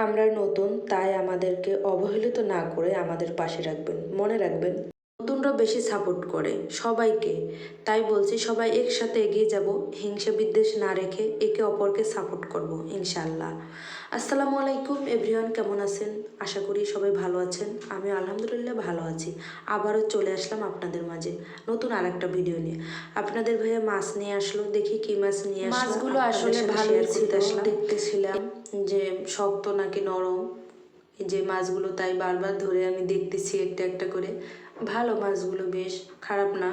আমরা নতুন তাই আমাদেরকে অবহেলিত না করে আমাদের পাশে রাখবেন মনে রাখবেন। নতুনরা বেশি সাপোর্ট করে সবাইকে। তাই বলছি সবাই একসাথে এগিয়ে যাব হিংসা বিদ্বেষ না রেখে একে অপরকে সাপোর্ট করব ইনশাল্লাহ আসসালামু আলাইকুম এভরিওয়ান কেমন আছেন? আশা করি সবাই ভালো আছেন। আমি আলহামদুলিল্লাহ ভালো আছি। আবারও চলে আসলাম আপনাদের মাঝে নতুন আর একটা ভিডিও নিয়ে। আপনাদের ভাইয়া মাছ নিয়ে আসলো দেখি কি মাছ নিয়ে আসলো। মাছগুলো আসলে ছিল। দেখতেছিলাম। যে শক্ত নাকি নরম? যে মাছগুলো তাই বারবার ধরে আমি দেখতেছি একটা একটা করে। ভালো মাছগুলো বেশ খারাপ না।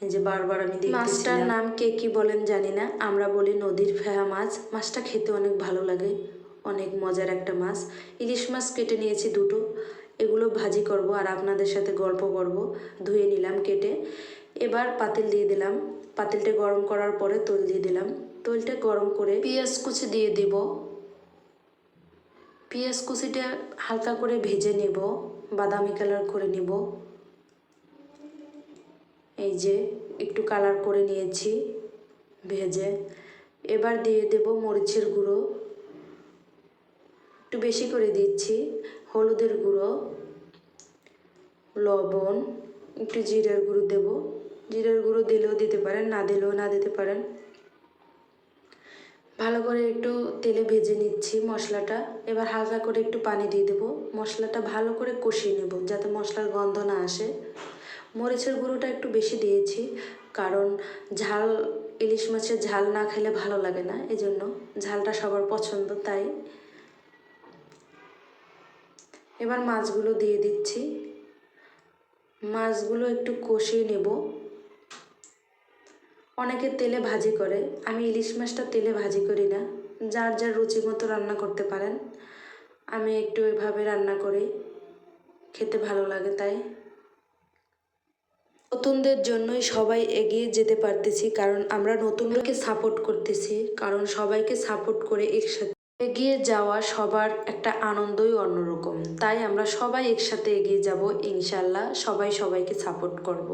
এই যে বারবার আমি মাছটার নাম কে কি বলেন জানি না আমরা বলি নদীর ফেহা মাছ। মাছটা খেতে অনেক ভালো লাগে অনেক মজার একটা মাছ। ইলিশ মাছ কেটে নিয়েছি দুটো এগুলো ভাজি করব আর আপনাদের সাথে গল্প করব। ধুয়ে নিলাম কেটে। এবার পাতিল দিয়ে দিলাম। পাতিলটা গরম করার পরে তৈল দিয়ে দিলাম। তৈলটা গরম করে পেঁয়াজ কুচি দিয়ে দিব। পেঁয়াজ কুচিটা হালকা করে ভেজে নেব, বাদামি কালার করে নেব। এই যে একটু কালার করে নিয়েছি ভেজে। এবার দিয়ে দেব মরিচের গুঁড়ো। একটু বেশি করে দিচ্ছি, হলুদের গুঁড়ো, লবণ, একটু জিরের গুঁড়ো দেব। জিরের গুঁড়ো দিলেও দিতে পারেন, না দিলেও না দিতে পারেন। ভালো করে একটু তেলে ভেজে নিচ্ছি মশলাটা। এবার হালকা করে একটু পানি দিয়ে দেবো। মশলাটা ভালো করে কষিয়ে নেব যাতে মশলার গন্ধ না আসে। মরিচের গুঁড়োটা একটু বেশি দিয়েছি কারণ ঝাল, ইলিশ মাছের ঝাল না খেলে ভালো লাগে না, এজন্য ঝালটা সবার পছন্দ, তাই। এবার মাছগুলো দিয়ে দিচ্ছি। মাছগুলো একটু কষিয়ে নেব। অনেকে তেলে ভাজি করে, আমি ইলিশ মাছটা তেলে ভাজি করি না। যার যার রুচি মতো রান্না করতে পারেন। আমি একটু এভাবে রান্না করি, খেতে ভালো লাগে তাই। নতুনদের জন্যই সবাই এগিয়ে যেতে পারতেছি, কারণ আমরা নতুনকে সাপোর্ট করতেছি, কারণ সবাইকে সাপোর্ট করে একসাথে এগিয়ে যাওয়া সবার একটা আনন্দই অন্যরকম। তাই আমরা সবাই একসাথে এগিয়ে যাব, ইনশাল্লাহ সবাই সবাইকে সাপোর্ট করব।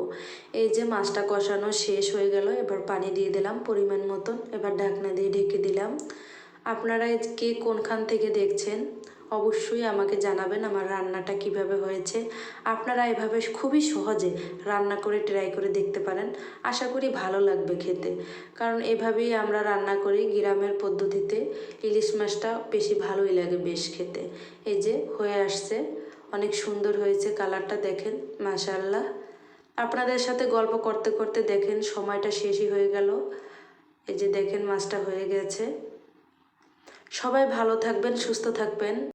এই যে মাছটা কষানো শেষ হয়ে গেল, এবার পানি দিয়ে দিলাম পরিমাণ মতন, এবার ঢাকনা দিয়ে ঢেকে দিলাম। আপনারা কে কোনখান থেকে দেখছেন? অবশ্যই আমাকে জানাবেন আমার রান্নাটা কীভাবে হয়েছে। আপনারা এভাবে খুবই সহজে রান্না করে ট্রাই করে দেখতে পারেন। আশা করি ভালো লাগবে খেতে। কারণ এভাবেই আমরা রান্না করি গ্রামের পদ্ধতিতে ইলিশ মাছটা বেশি ভালোই লাগে বেশ খেতে। এই যে হয়ে আসছে, অনেক সুন্দর হয়েছে কালারটা দেখেন মাশাল্লাহ আপনাদের সাথে গল্প করতে করতে দেখেন, সময়টা শেষই হয়ে গেল। এই যে দেখেন মাছটা হয়ে গেছে। সবাই ভালো থাকবেন, সুস্থ থাকবেন।